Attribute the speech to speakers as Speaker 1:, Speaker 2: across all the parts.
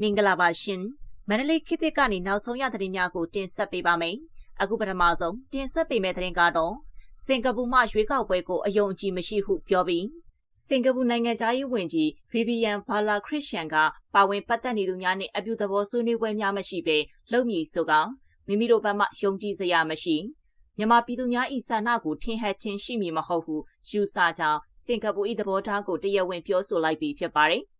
Speaker 1: မင်္ဂလာပါရှင်မန္တလေးခေတ်သစ်ကနေနောက်ဆုံးရသတင်းများကိုတင်ဆက်ပေးပါမယ်အခုပထမဆုံးတင်ဆက်ပေးမယ့်သတင်းကတော့စင်ကာပူမှရွေးကောက်ပွဲကိုအယုံအကြည်မရှိဟုပြောပြီးစင်ကာပူနိုင်ငံသားရေးဝန်ကြီးဗီဗီယန်ဘာလာခရစ်ရှန်ကပါဝင်ပတ်သက်နေသူများနဲ့အပြုသဘောဆွေးနွေးပွဲများမရှိဘဲလုံမည်ဆိုကမိမိတို့ဘက်မှယုံကြည်စရာမရှိမြန်မာပြည်သူများ၏ဆန္ဒကိုထင်ဟပ်ခြင်းရှိမည်မဟုတ်ဟုယူဆကြောင်းစင်ကာပူ၏သဘောထားကိုတရားဝင်ပြောဆိုလိုက်ပြီးဖြစ်ပါတယ်။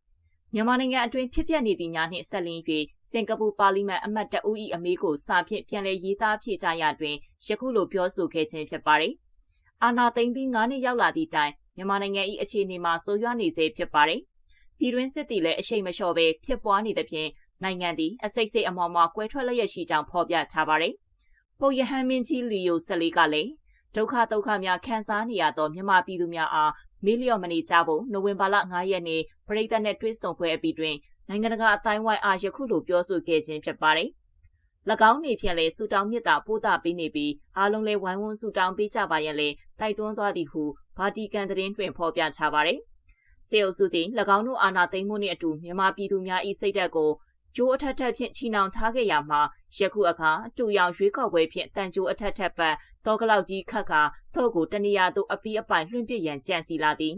Speaker 1: မြန်မာနိုင်ငံအတွင်းဖြစ်ပျက်နေသည့်များနှင့်ဆက်လင်း၍စင်ကာပူပါလီမန်အမတ်တအူး၏အမေးကိုစာဖြင့်ပြန်လည်ရေးသားဖြည့်ကြရတွင်ယခုလိုပြောဆိုခဲ့ခြင်းဖြစ်ပါတယ်။အာနာသိမ့်ပြီး9နှစ်ရောက်လာသည့်တိုင်မြန်မာနိုင်ငံ၏အခြေအနေမှာဆိုးရွားနေစေဖြစ်ပါတယ်။ပြည်တွင်းစစ်တီလည်းအရှိန်မလျှော့ပဲဖြစ်ပွားနေသဖြင့်နိုင်ငံသည်အစိတ်စိတ်အမောင်မှာကွဲထွက်လျက်ရှိကြောင်းဖော်ပြထားပါတယ်။ပုတ်ရဟန်းမင်းကြီးလီယိုဆက်လေးကလည်းဒုက္ခဒုက္ခများခံစားနေရသောမြန်မာပြည်သူများအား မီလီယံမနီကြဖို့နိုဝင်ဘာလ9ရက်နေ့ပြည်သက်နဲ့တွဲဆုံပွဲအပြီးတွင်နိုင်ငံတကာအတိုင်းဝိုင်းအားယခုလိုပြောဆိုခဲ့ခြင်းဖြစ်ပါတယ်။၎င်းနေဖြင့်လည်းစူတောင်းမြစ်တာပို့တာပေးနေပြီးအားလုံးလည်းဝိုင်းဝန်းစူတောင်းပေးကြပါရန်လည်းတိုက်တွန်းသွားသည်ဟုဗာတီကန်သတင်းတွင်ဖော်ပြထားပါတယ်။စေအုပ်စုသည်၎င်းတို့အာဏာသိမ်းမှုနှင့်အတူမြန်မာပြည်သူများ၏စိတ်ဓာတ်ကို ကျိုးအထက်ထက်ဖြင့်ချီနှောင်ထားခဲ့ရမှာယခုအခါတူရောင်ရွေးကောက်ပွဲဖြင့်တန်ကျိုးအထက်ထက်ပတ်တောကလောက်ကြီးခတ်ခါသော့ကိုတနေရာသို့အပီးအပိုင်လွှင့်ပစ်ရန်ကြံစီလာသည်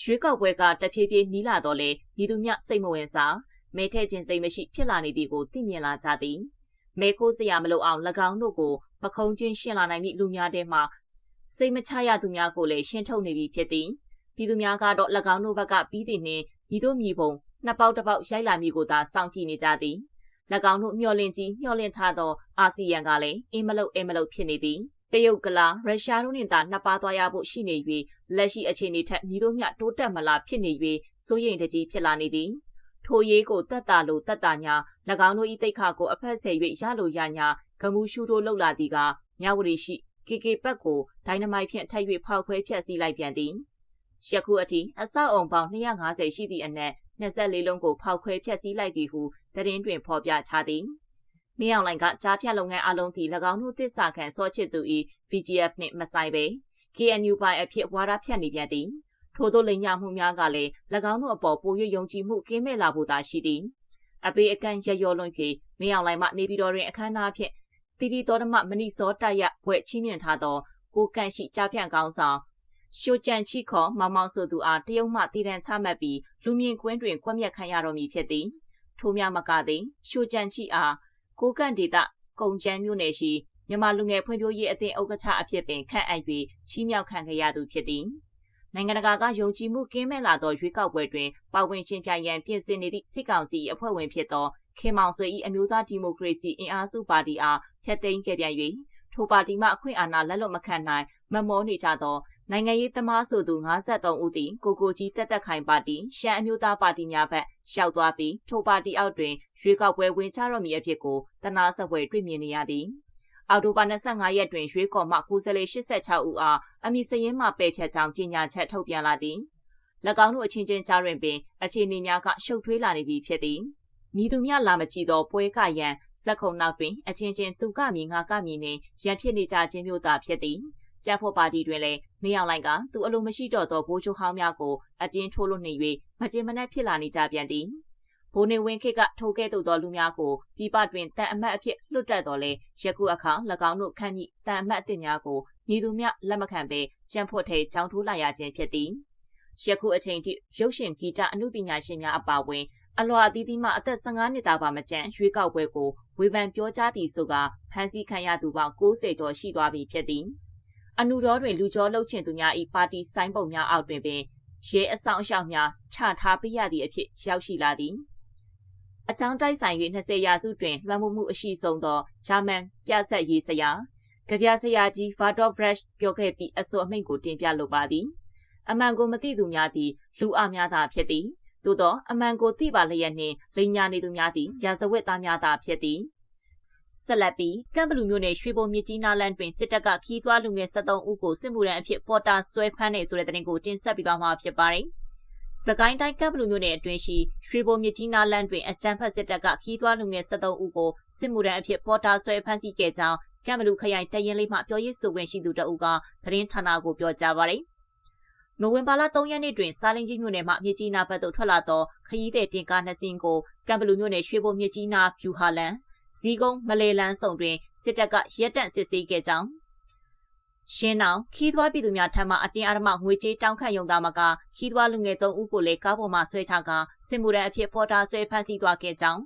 Speaker 1: ရွှေကောက်ပွဲကတဖြည်းဖြည်းနီးလာတော့လေဤသူမြစိတ်မဝင်စားမဲထဲခြင်းစိတ်မရှိဖြစ်လာနေသည်ကိုသိမြင်လာကြသည်မဲခိုးစရာမလိုအောင်၎င်းတို့ကိုပခုံးချင်းရှင်းလာနိုင်သည့်လူများထဲမှစိတ်မချရသူများကိုလည်းရှင်းထုတ်နေပြီဖြစ်သည်ပြည်သူများကတော့၎င်းတို့ဘက်ကပြီးသည်နှင့်ဤတို့မြည်ပုံ နှစ်ပေါက်တစ်ပေါက်ရိုက်လာမည်ကိုသာစောင့်ကြည့်နေကြသည်၎င်းတို့မျှော်လင့်ကြီးမျှော်လင့်ထားသောအာဆီယံကလည်းအင်းမလုတ်အင်းမလုတ်ဖြစ်နေသည်တရုတ်ကလာရုရှားတို့နှင့်သာနှစ်ပါးသွားရဖို့ရှိနေ၍လက်ရှိအခြေအနေထက်မြည်တို့မျှတိုးတက်မလားဖြစ်နေ၍စိုးရိမ်တကြီးဖြစ်လာနေသည်ထိုရေးကိုတတ်တာလို့တတ်တာညာ၎င်းတို့၏တိတ်ခါကိုအဖက်ဆယ်၍ရလိုရညာဂမှုရှူတို့လှုပ်လာသည်ကမြဝတီရှိကေကေပတ်ကိုဒိုင်နမိုက်ဖြင့်ထပ်၍ဖောက်ခွဲဖျက်ဆီးလိုက်ပြန်သည်ယခုအထိအဆောက်အုံပေါင်း250ရှိသည့်အနက် 24လုံးကိုဖောက်ခွဲဖျက်ဆီးလိုက်သည်ဟုသတင်းတွင်ဖော်ပြထားသည်မင်းအောင်လိုင်ကကြားဖြတ်လုပ်ငန်းအလုံးထိ၎င်းတို့တစ္ဆာခံစောချစ်သူ၏ VGF နှင့်မဆိုင်ပဲ KNU ပိုင်အဖြစ်ဝါဒဖြတ်နေပြန်သည်ထို့သောလိမ်ညာမှုများကလည်း၎င်းတို့အပေါ်ပို၍ယုံကြည်မှုကင်းမဲ့လာဖို့သာရှိသည်အပေအကန်ရရောလွန်ဖြင့်မင်းအောင်လိုင်မှနေပြည်တော်တွင်အခမ်းအနားဖြင့်တီတီတော်ဓမမဏိစောတိုက်ရဘွဲ့ချီးမြှင့်ထားသောကိုကန့်ရှိကြားဖြန့်ကောင်းဆောင် ရှိုကြံချီခေါ်မောင်မောင်ဆိုသူအားတရုတ်မှတည်တံ့ချမှတ်ပြီးလူမြင့်ကွင်းတွင်ကွက်မြက်ခံရတော်မူဖြစ်သည်ထို့မြမကသည်ရှိုကြံချီအားကိုကန့်ဒေသကုံချမ်းမြို့နယ်ရှိမြန်မာလူငယ်ဖွံ့ဖြိုးရေးအသင်းဥက္ကဋ္ဌအဖြစ်ပင်ခန့်အပ်၍ချီးမြှောက်ခံခဲ့ရသူဖြစ်သည်နိုင်ငံတကာကယုံကြည်မှုကင်းမဲ့လာသောရွေးကောက်ပွဲတွင်ပါဝင်ရှင်ပြိုင်ရန်ပြင်ဆင်နေသည့်စစ်ကောင်စီအဖွဲ့ဝင်ဖြစ်သောခင်မောင်ဆွေ၏အမျိုးသားဒီမိုကရေစီအင်အားစုပါတီအားဖျက်သိမ်းခဲ့ပြန်၍ ထိုပါတီမှအခွင့်အာဏာလက်လွတ်မခံနိုင်မမောနေကြသောနိုင်ငံရေးသမားဆိုသူ53ဦးသည်ကိုကိုကြီးတက်တက်ခိုင်ပါတီရှမ်းအမျိုးသားပါတီများဘက်ရှောက်သွားပြီးထိုပါတီအောက်တွင်ရွေးကောက်ပွဲဝင်ချတော့မည်အဖြစ်ကိုတနာစပွဲတွေ့မြင်နေရသည်အော်တိုဘာ25ရက်တွင်ရွေးကော်မှကိုယ်စားလှယ်86ဦးအားအမည်စရင်မှပယ်ဖြတ်ကြောင်းကြေညာချက်ထုတ်ပြန်လာသည်၎င်းတို့အချင်းချင်းကြားတွင်ပင်အခြေအနေများကရှုပ်ထွေးလာနေပြီဖြစ်သည်မိသူများလာမကြည့်သောပွဲကရန် ဇက်ခုံနောက်တွင်အချင်းချင်းသူကမည်ငါကမည်နှင့်ရန်ဖြစ်နေကြခြင်းမျိုးသာဖြစ်သည်ကျန်းဖို့ပါတီတွင်လည်းမင်းအောင်လိုင်ကသူအလိုမရှိတော့သောဘိုးချိုဟောင်းများကိုအတင်းထိုးလို့နေ၍မကြေမနက်ဖြစ်လာနေကြပြန်သည်ဘိုးနေဝင်းခေတ်ကထိုးခဲ့သို့သောလူများကိုပြပတွင်တန်အမတ်အဖြစ်လွတ်တက်တော်လဲယခုအခါ၎င်းတို့ခန့်မိတန်အမတ်အသစ်များကိုညီသူများလက်မခံဘဲကြံဖို့ထဲကြောင်းထိုးလာရခြင်းဖြစ်သည်ယခုအချိန်ထိရုပ်ရှင်ဂီတအမှုပညာရှင်များအပါအဝင် အလွာအသီးသီးမှအသက်15နှစ်သားပါမကျန်ရွေးကောက်ပွဲကိုဝေဖန်ပြောကြားသည်ဆိုကဖမ်းဆီးခံရသူပေါင်း90ကျော်ရှိသွားပြီဖြစ်သည်အနုတော်တွင်လူကျော်လှုပ်ချင်သူများ၏ပါတီဆိုင်းပုံများအောက်တွင်ပင်ရဲအဆောင်အရှောက်များချထားပေးရသည့်အဖြစ်ရောက်ရှိလာသည်အချောင်းတိုက်ဆိုင်၍20ရာစုတွင်လွှမ်းမိုးမှုအရှိဆုံးသောဂျာမန်ပြဆက်ရေးစရာကြပြဆရာကြီးဗာဒေါ့ဖရက်ပြောခဲ့သည့်အဆိုအမိန့်ကိုတင်ပြလိုပါသည်အမှန်ကိုမသိသူများသည်လူအများသာဖြစ်သည် သို့သောအမှန်ကိုသိပါလျက်နှင့်လိန်ညာနေသူများသည်ရာဇဝတ်သားများသာဖြစ်သည်ဆက်လက်ပြီးကမ်ဘလူမျိုးနယ်ရွှေဘုံမြစ်ကြီးနားလန်တွင်စစ်တပ်ကခီးသွွားလူငယ်73ဦးကိုစစ်မှုထမ်းအဖြစ်ပေါ်တာဆွဲဖမ်းနေဆိုတဲ့တဲ့တင်ကိုတင်ဆက်ပြီးသွားမှာဖြစ်ပါတယ်။စကိုင်းတိုင်းကပ်ဘလူမျိုးနယ်အတွင်းရှိရွှေဘုံမြစ်ကြီးနားလန်တွင်အကြမ်းဖက်စစ်တပ်ကခီးသွွားလူငယ်73ဦးကိုစစ်မှုထမ်းအဖြစ်ပေါ်တာဆွဲဖမ်းဆီးခဲ့ကြောင်းကမ်ဘလူခရိုင်တရင်လေးမှပြောရေးဆိုခွင့်ရှိသူတအုပ်ကသတင်းဌာနကိုပြောကြားပါတယ် နိုဝင်ဘာလ3ရက်နေ့တွင်စားလင်းကြီးမြို့နယ်မှမြစ်ကြီးနားဘက်သို့ထွက်လာသောခရီးသည်တင်ကားနှစ်စီးကိုကံဘလူမြို့နယ်ရွှေဘိုမြစ်ကြီးနားဖြူဟာလန်ဇီကုန်းမလေလန်းဆောင်တွင်စစ်တပ်ကရက်တန့်စစ်ဆေးခဲ့ကြောင်းရှင်းအောင်ခီးသွွားပြည်သူများထံမှအတင်းအဓမ္မငွေကြေးတောင်းခံရုံသားမကခီးသွွားလူငယ်၃ဦးကိုလည်းကားပေါ်မှဆွဲချကာစစ်မှုရန်အဖြစ်ဖော်တာဆွဲဖမ်းဆီးသွားခဲ့ကြောင်း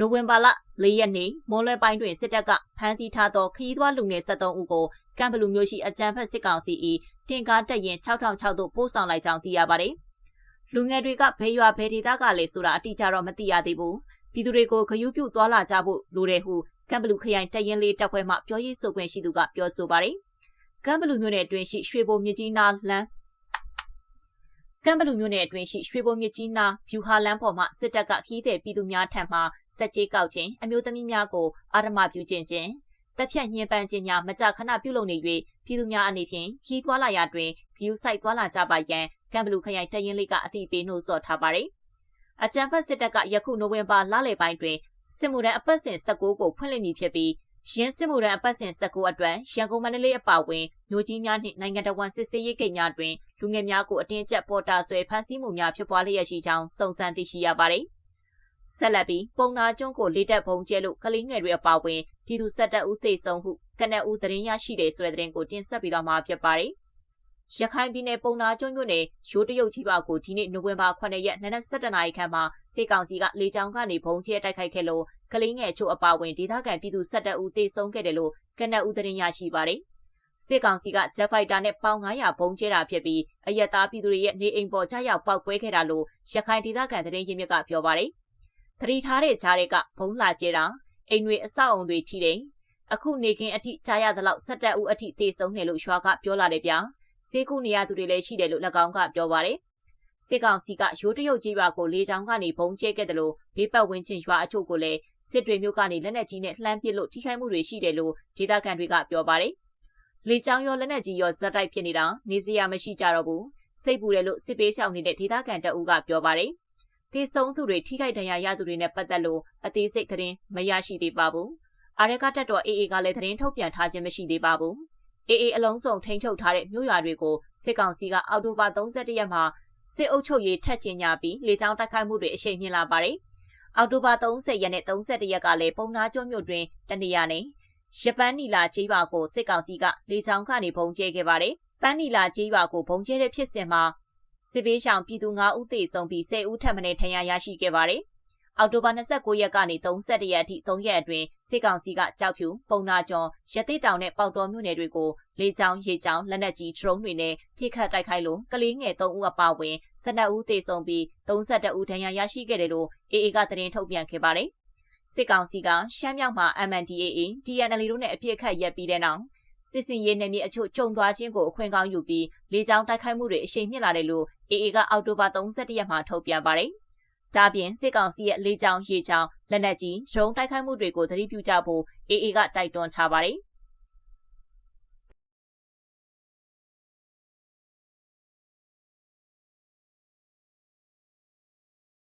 Speaker 1: နိုဝင်ဘာလ၄ရက်နေ့မွန်လွဲပိုင်းတွင်စစ်တပ်ကဖမ်းဆီးထားသောခီးသွွားလူငယ်73ဦးကိုကံဘလူမျိုးရှိအကြမ်းဖက်စစ်ကောင်စီ၏တင်ကားတက်ရင်6006သို့ပို့ဆောင်လိုက်ကြောင်းသိရပါတယ်။လူငယ်တွေကဘယ်ရွာဘယ်ဒေသကလဲဆိုတာအတိအကျတော့မသိရသေးဘူး။ပြည်သူတွေကိုဂရုပြုသွားလာကြဖို့လိုတယ်ဟုကံဘလူခရိုင်တရင်လေးတပ်ဖွဲ့မှပြောရေးဆိုခွင့်ရှိသူကပြောဆိုပါတယ်။ကံဘလူမြို့နယ်အတွင်းရှိရွှေဘိုမြကြီးနားလမ်း ကံဘလူမြို့နယ်အတွင်းရှိရွှေဘိုမြကြီးနားဖြူဟာလမ်းပေါ်မှာစစ်တပ်ကခီးတဲ့ပြည်သူများထံမှစက်ကြေးကောက်ခြင်းအမျိုးသမီးများကိုအာရမပြုခြင်းချင်းတက်ဖြတ်ညှဉ်းပန်းခြင်းများမကြခဏပြုလုပ်နေ၍ပြည်သူများအနေဖြင့်ခီးသွားလာရာတွင်ဂယူဆိုင်သွားလာကြပါရန်ကံဘလူခရိုင်တရင်လေးကအသိပေးနှိုးဆော်ထားပါတယ်။အကြံဖတ်စစ်တပ်ကယခုနိုဝင်ဘာလလယ်ပိုင်းတွင်စစ်မှုထမ်းအပတ်စဉ်16ကိုဖွင့်လှစ်မည်ဖြစ်ပြီး ရင်းစစ်မှုထမ်းအပတ်စဉ်19အတွက်ရန်ကုန်မန္တလေးအပါအဝင်မြို့ကြီးများနှင့်နိုင်ငံတော်ဝန်စစ်ဆေးရေးကိန်းများတွင်လူငယ်များကိုအတင်းကျပ်ပေါ်တာဆွဲဖမ်းဆီးမှုများဖြစ်ပွားလျက်ရှိကြောင်းစုံစမ်းသိရှိရပါတယ်။ဆက်လက်ပြီးပုံနာကျွန်းကိုလေးတက်ပုံကျဲလို့ကလေးငယ်တွေအပါအဝင်ပြည်သူဆက်တပ်ဦးသေဆုံးဟုကနက်ဦးသတင်းရရှိတယ်ဆိုတဲ့သတင်းကိုတင်ဆက်ပေးသွားမှာဖြစ်ပါတယ်။ရခိုင်ပြည်နယ်ပုံနာကျွန်းမြို့နယ်ရိုးတရုတ်ကြီးပါကိုဒီနေ့နိုဝင်ဘာ9ရက်နနက်7:00နာရီခန့်မှာစေကောင်စီကလေကြောင်းကနေဘုံကျဲတိုက်ခိုက်ခဲ့လို့ ကလေးငယ်ချို့အပါအဝင်ဒေသခံပြည်သူဆက်တပ်ဦးသေဆုံးခဲ့တယ်လို့ကနက်ဦးသတင်းရရှိပါတယ်။စစ်ကောင်စီကဂျက်ဖိုက်တာနဲ့ပေါင်900ဘုံကျဲတာဖြစ်ပြီးအယက်သားပြည်သူတွေရဲ့နေအိမ်ပေါ်ကြားရောက်ပောက်ကွဲခဲ့တာလို့ရခိုင်ဒေသခံသတင်းရင်းမြစ်ကပြောပါတယ်သတိထားတဲ့ကြားတွေကဘုံလာကျဲတာအိမ်တွေအဆောက်အုံတွေထိတယ်အခုနေခင်အထိကြားရသလောက်ဆက်တက်ဦးအထိသေဆုံးနေလို့ရွာကပြောလာတယ်ဗျာစေကူနေရသူတွေလည်းရှိတယ်လို့၎င်းကပြောပါတယ်စစ်ကောင်စီကရိုးတရုတ်ကြီးရွာကိုလေကြောင်းကနေဘုံကျဲခဲ့တယ်လို့ဘေးပတ်ဝန်းကျင်ရွာအချို့ကိုလည်း စစ်တွေမျိုးကနေလက်နက်ကြီးနဲ့လှမ်းပစ်လို့ထိခိုက်မှုတွေရှိတယ်လို့ဒေသခံတွေကပြောပါတယ်လေကြောင်းရောလက်နက်ကြီးရောဇက်တိုက်ဖြစ်နေတာနေစရာမရှိကြတော့ဘူးစိတ်ပူတယ်လို့စစ်ပေးရှောင်နေတဲ့ဒေသခံတအူးကပြောပါတယ်သေဆုံးသူတွေထိခိုက်ဒဏ်ရာရသူတွေနဲ့ပတ်သက်လို့အသေးစိတ်သတင်းမရရှိသေးပါဘူး။အာရကတက်တော် AA ကလည်းသတင်းထုတ်ပြန်ထားခြင်းမရှိသေးပါဘူး။ AA အလုံးစုံထိန်းချုပ်ထားတဲ့မြို့ရွာတွေကိုစစ်ကောင်စီကအောက်တိုဘာ31ရက်မှာစစ်အုပ်ချုပ်ရေးထက်ကျင်ညာပြီးလေကြောင်းတိုက်ခိုက်မှုတွေအရှိန်မြင့်လာပါတယ်။ အောက်တိုဘာ30ရက်နဲ့31ရက်ကလည်းပုံနာကျွန်းမြို့တွင်တနေရာနဲ့ရပန်းနီလာကြေးရွာကိုစစ်ကောင်စီကလေကြောင်းကနေပုံကျဲခဲ့ပါတယ်။ပန်းနီလာကြေးရွာကိုပုံကျဲတဲ့ဖြစ်စဉ်မှာစစ်ပေးရှောင်ပြည်သူ9ဦးသေဆုံးပြီး10ဦးထပ်မံထဏ်ရာရရှိခဲ့ပါတယ်။ အောက်တိုဘာ29ရက်ကနေ31ရက်အထိ3ရက်အတွင်းစစ်ကောင်စီကကြောက်ဖြူပုံနာကျော်ရတိတောင်နဲ့ပေါတော်မြို့နယ်တွေကိုလေကြောင်းရေကြောင်းလက်နက်ကြီးဒရုန်းတွေနဲ့ပြစ်ခတ်တိုက်ခိုက်လို့ကလေးငယ်3ဦးအပါအဝင်12ဦးသေဆုံးပြီး32ဦးဒဏ်ရာရရှိခဲ့တယ်လို့ AA ကသတင်းထုတ်ပြန်ခဲ့ပါတယ်။စစ်ကောင်စီကရှမ်းမြောက်မှာ MNDAA, TNL တို့နဲ့အပြစ်ခတ်ရက်ပြီးတဲ့နောက်စစ်စင်ရေးနယ်မြေအချို့ကျုံသွားခြင်းကိုအခွင့်ကောင်းယူပြီးလေကြောင်းတိုက်ခိုက်မှုတွေအရှိန်မြင့်လာတယ်လို့ AA ကအောက်တိုဘာ31ရက်မှာထုတ်ပြန်ပါတယ်။ ဒါပြင်စစ်ကောင်စီရဲ့လေကြောင်းရေကြောင်းလက်နက်ကြီးဒရုန်းတိုက်ခိုက်မှုတွေကိုသတိပြုကြဖို့ AA ကတိုက်တွန်းထားပါတယ်။